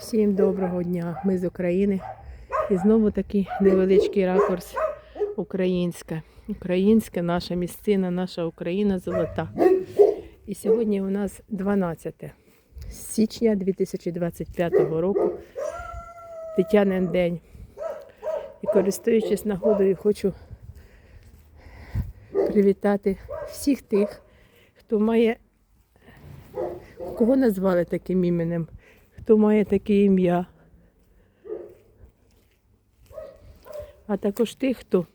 Всім доброго дня! Ми з України. І знову такий невеличкий ракурс українське. Українська наша місцина, наша Україна золота. І сьогодні у нас 12 січня 2025 року. Тетянин день. І користуючись нагодою, хочу привітати всіх тих, хто має, кого назвали таким іменем, хто має таке ім'я. А також тих, хто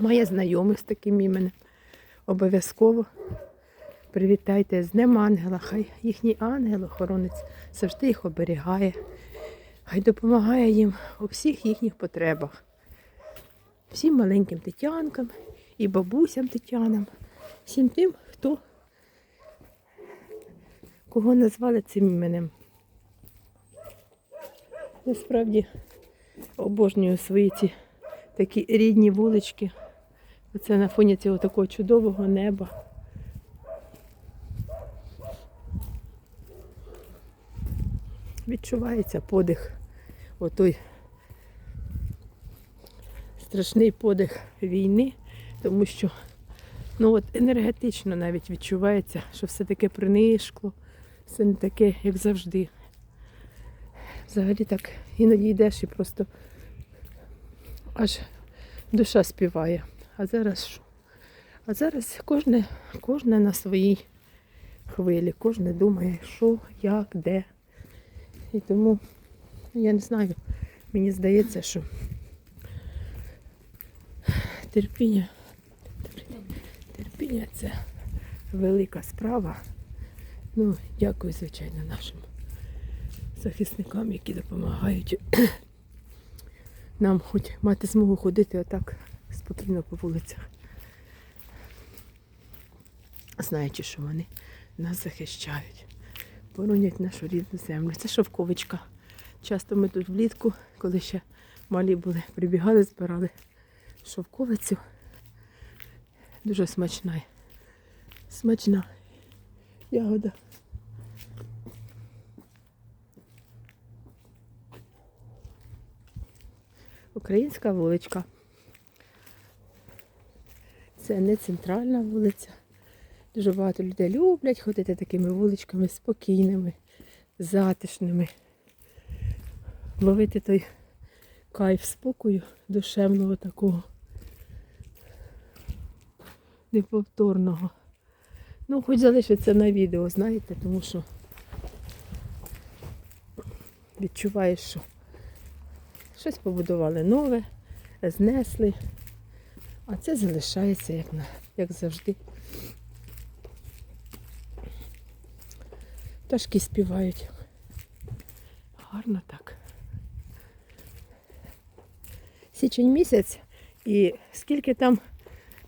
має знайомих з таким іменем. Обов'язково привітайте з Днем Ангела. Хай їхній ангел-охоронець завжди їх оберігає. Хай допомагає їм у всіх їхніх потребах. Всім маленьким тетянкам і бабусям тетянам, всім тим, хто кого назвали цим іменем. Насправді обожнюю свої ці такі рідні вулички. Оце на фоні цього такого чудового неба. Відчувається подих, отой страшний подих війни, тому що ну от енергетично навіть відчувається, що все таке принишкло, все не таке, як завжди. Взагалі так іноді йдеш і просто аж душа співає. А зараз що? А зараз кожне, кожне на своїй хвилі, кожне думає, що, як, де. І тому я не знаю, мені здається, що терпіння, терпіння це велика справа. Ну, дякую, звичайно, нашим захисникам, які допомагають нам хоч мати змогу ходити отак спокійно по вулицях. Знаючи, що вони нас захищають, боронять нашу рідну землю. Це шовковичка. Часто ми тут влітку, коли ще малі були, прибігали, збирали шовковицю. Дуже смачна. Смачна ягода. Українська вуличка. Це не центральна вулиця. Дуже багато людей люблять ходити такими вуличками спокійними, затишними. Ловити той кайф спокою душевного такого. Неповторного. Ну, хоч залишиться на відео, знаєте, тому що відчуваєш, що щось побудували нове, знесли, а це залишається як, на, як завжди. Пташки співають. Гарно так. Січень місяць і скільки там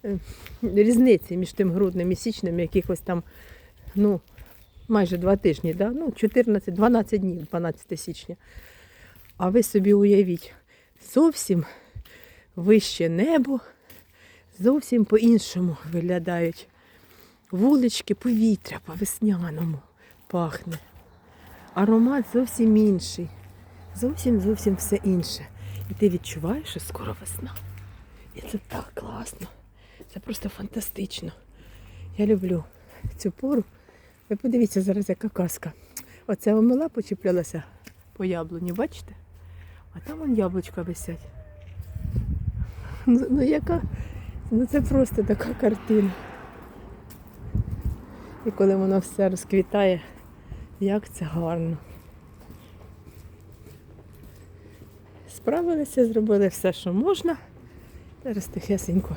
е, різниці між тим грудним і січнем, якихось там, ну, майже два тижні, да? ну, 14-12 днів, 12 січня. А ви собі уявіть, зовсім вище небо, зовсім по-іншому виглядають вулички, повітря по-весняному пахне. Аромат зовсім інший. Зовсім зовсім все інше. І ти відчуваєш, що скоро весна. І це так класно. Це просто фантастично. Я люблю цю пору. Ви подивіться зараз, яка казка. Оце омила почіплялася по яблуні, бачите? А там вон яблучка висять. Ну, ну яка? Ну це просто така картина. І коли воно все розквітає, як це гарно. Справилися, зробили все, що можна. Зараз тихесенько.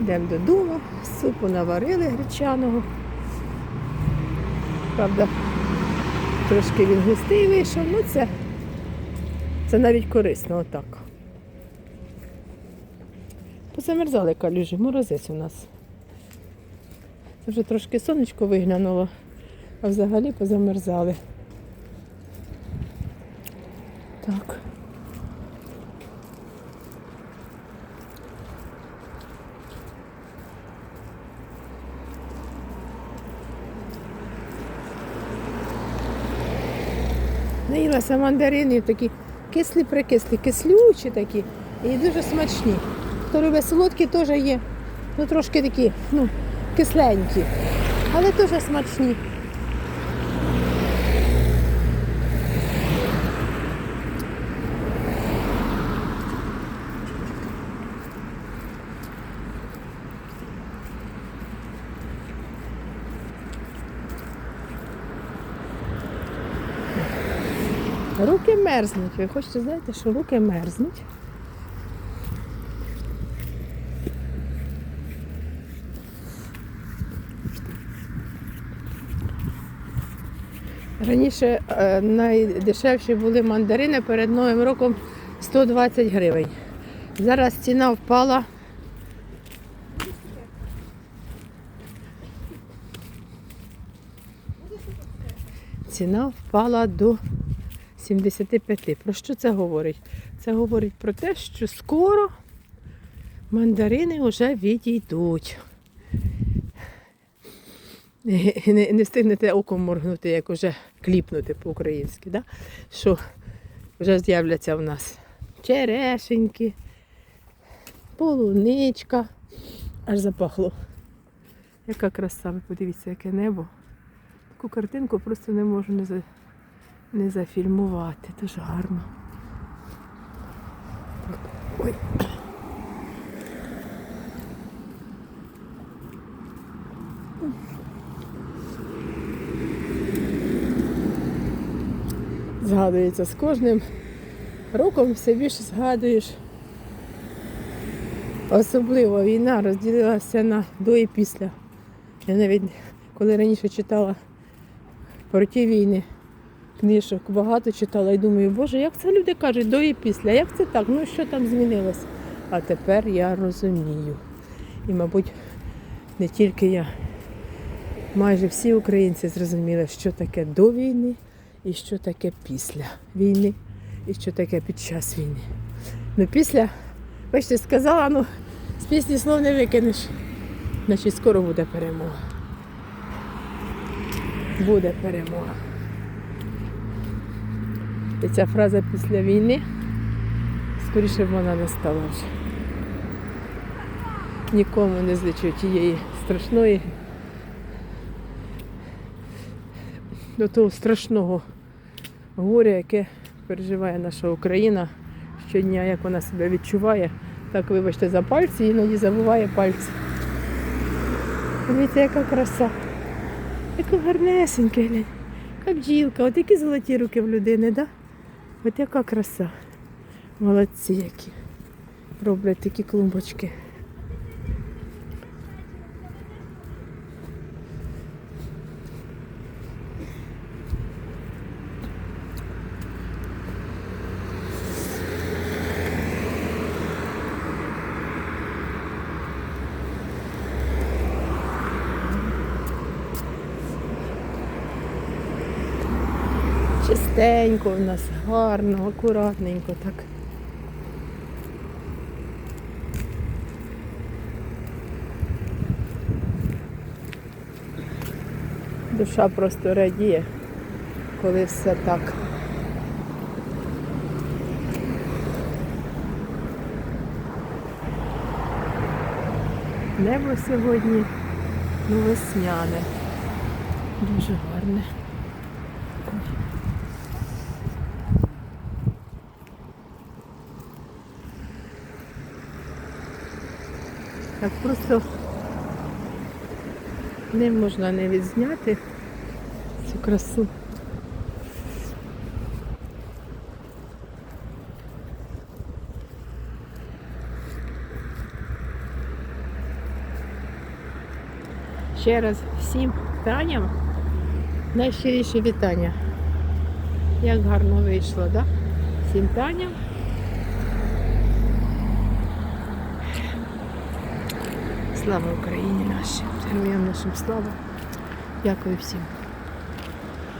Йдемо додому, супу наварили гречаного. Правда, трошки він густий вийшов, ну це, це навіть корисно отак. Позамерзали калюжі, морозець у нас. Це вже трошки сонечко виглянуло, а взагалі позамерзали. Так. Наїлася мандаринів такі кислі прикислі, кислючі такі і дуже смачні. Хто любить солодкі, теж є. Ну трошки такі, ну, кисленькі, але теж смачні. Руки мерзнуть. Ви хочете знаєте, що руки мерзнуть? Раніше е, найдешевші були мандарини перед Новим роком 120 гривень. Зараз ціна впала. Ціна впала до 75. Про що це говорить? Це говорить про те, що скоро мандарини вже відійдуть. Не, не встигнете оком моргнути, як уже кліпнути по-українськи, да? що вже з'являться в нас черешеньки, полуничка. Аж запахло. Яка краса, ви подивіться, яке небо. Таку картинку просто не можу не, за... не зафільмувати. Дуже гарно. Ой. Згадується з кожним роком все більше згадуєш. Особливо війна розділилася на до і після. Я навіть коли раніше читала про ті війни, книжок багато читала і думаю, боже, як це люди кажуть до і після, як це так? Ну що там змінилось? А тепер я розумію. І, мабуть, не тільки я, майже всі українці зрозуміли, що таке до війни і що таке після війни, і що таке під час війни. Ну після, бачите, сказала, ну з пісні слов не викинеш. Значить, скоро буде перемога. Буде перемога. І ця фраза після війни, скоріше б вона не стала вже. Нікому не злечу тієї страшної, до того страшного горя, яке переживає наша Україна щодня, як вона себе відчуває. Так, вибачте, за пальці, іноді забуває пальці. Дивіться, яка краса. Яка гарнесенька, глянь. Як бджілка, от які золоті руки в людини, да? От яка краса. Молодці які. Роблять такі клумбочки. Чистенько в нас, гарно, акуратненько так. Душа просто радіє, коли все так. Небо сьогодні ну, весняне, дуже гарне. Так просто не можна не відзняти цю красу. Ще раз всім Таням найщиріші вітання. Як гарно вийшло, да? Всім Таням. Слава Україні нашій, героям нашим слава. Дякую всім.